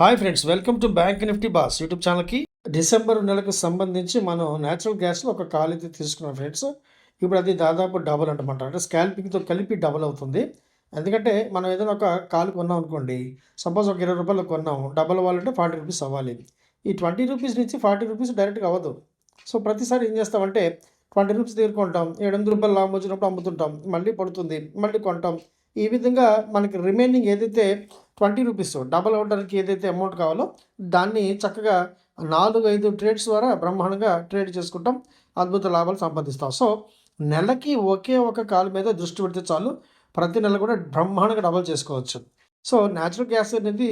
Hi friends welcome to bank Nifty boss YouTube ఛానల్కి December నెలకు సంబంధించి మనం న్యాచురల్ గ్యాస్లో ఒక కాల్ అయితే తీసుకున్నాం ఫ్రెండ్స్ ఇప్పుడు అది దాదాపు డబుల్ అంటమాట అంటే స్కాల్పింగ్తో కలిపి డబుల్ అవుతుంది. ఎందుకంటే మనం ఏదైనా ఒక కాల్ కొన్నాం అనుకోండి సపోజ్ ఒక ఇరవై రూపాయలు కొన్నాం డబల్ అవ్వాలంటే ఫార్టీ రూపీస్ అవ్వాలి. ఈ ట్వంటీ రూపీస్ నుంచి ఫార్టీ రూపీస్ డైరెక్ట్గా అవ్వదు. సో ప్రతిసారి ఏం చేస్తామంటే ట్వంటీ రూపీస్ తీరుకుంటాం ఏడు వందల రూపాయలు లాభం వచ్చినప్పుడు అమ్ముతుంటాం మళ్ళీ పడుతుంది మళ్ళీ కొంటాం. ఈ విధంగా మనకి రిమైనింగ్ ఏదైతే ట్వంటీ రూపీస్ డబల్ అవ్వడానికి ఏదైతే అమౌంట్ కావాలో దాన్ని చక్కగా నాలుగు ఐదు ట్రేడ్స్ ద్వారా బ్రహ్మాండంగా ట్రేడ్ చేసుకుంటాం. అద్భుత లాభాలు సంపాదిస్తాం. సో నెలకి ఒకే ఒక కాలు మీద దృష్టి పెడితే చాలు. ప్రతి నెల కూడా బ్రహ్మాండంగా డబల్ చేసుకోవచ్చు. సో న్యాచురల్ గ్యాస్ అనేది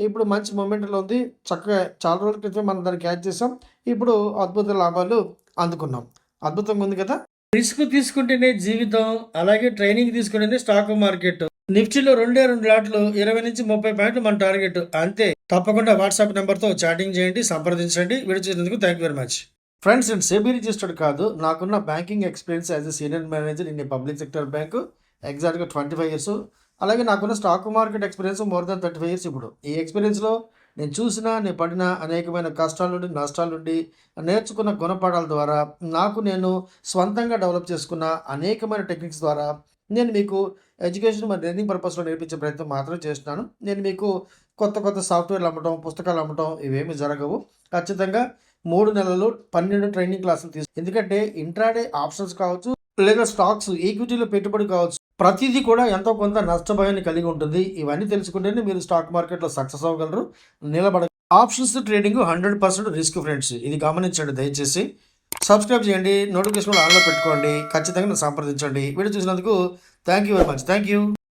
ఇప్పుడు మంచి మూమెంట్లో ఉంది. చక్కగా చాలా రోజుల క్రితం మనం దాన్ని క్యాచ్ చేసాం. ఇప్పుడు అద్భుత లాభాలు అందుకున్నాం. అద్భుతంగా ఉంది కదా? రిస్క్ తీసుకుంటేనే జీవితం అలాగే ట్రైనింగ్ తీసుకుంటేనే స్టాక్ మార్కెట్ నిఫ్టీలో రెండే రెండు లాట్లు ఇరవై నుంచి ముప్పై పాయింట్లు మన టార్గెట్. అంతే. తప్పకుండా వాట్సాప్ నెంబర్తో చాటింగ్ చేయండి సంప్రదించండి. Video thank you very much. Friends నేను సేబీ రిజిస్టర్డ్ కాదు. నాకున్న banking experience as a senior manager in public sector bank. ఎగ్జాక్ట్గా ట్వంటీ ఫైవ్ ఇయర్స్. అలాగే నాకున్న stock market experience more than thirty five years ఇప్పుడు. ఈ ఎక్స్పీరియన్స్లో నేను చూసిన నేను పడిన అనేకమైన కష్టాల నుండి నష్టాల నుండి నేర్చుకున్న గుణపాఠాల ద్వారా నాకు నేను స్వంతంగా డెవలప్ చేసుకున్న అనేకమైన టెక్నిక్స్ ద్వారా నేను మీకు ఎడ్యుకేషన్ మరియు లెర్నింగ్ పర్పస్లో నేర్పించే ప్రయత్నం మాత్రమే చేస్తున్నాను. నేను మీకు కొత్త కొత్త సాఫ్ట్వేర్లు అమ్మటం పుస్తకాలు అమ్మటం ఇవేమి జరగవు. ఖచ్చితంగా మూడు నెలలు పన్నెండు ట్రైనింగ్ క్లాసులు తీసు ఎందుకంటే ఇంట్రాడే ఆప్షన్స్ కావచ్చు లేదా స్టాక్స్ ఈక్విటీలో పెట్టుబడి కావచ్చు. ప్రతిదీ కూడా ఎంతో కొంత నష్టభయాన్ని కలిగి ఉంటుంది. ఇవన్నీ తెలుసుకుంటేనే మీరు స్టాక్ మార్కెట్లో సక్సెస్ అవ్వగలరు నిలబడ options trading hundred percent risk friends. ఇది గమనించండి దయచేసి. సబ్స్క్రైబ్ చేయండి నోటిఫికేషన్ ఆన్లో పెట్టుకోండి ఖచ్చితంగా నన్ను సంప్రదించండి. వీడియో చూసినందుకు thank you very much thank you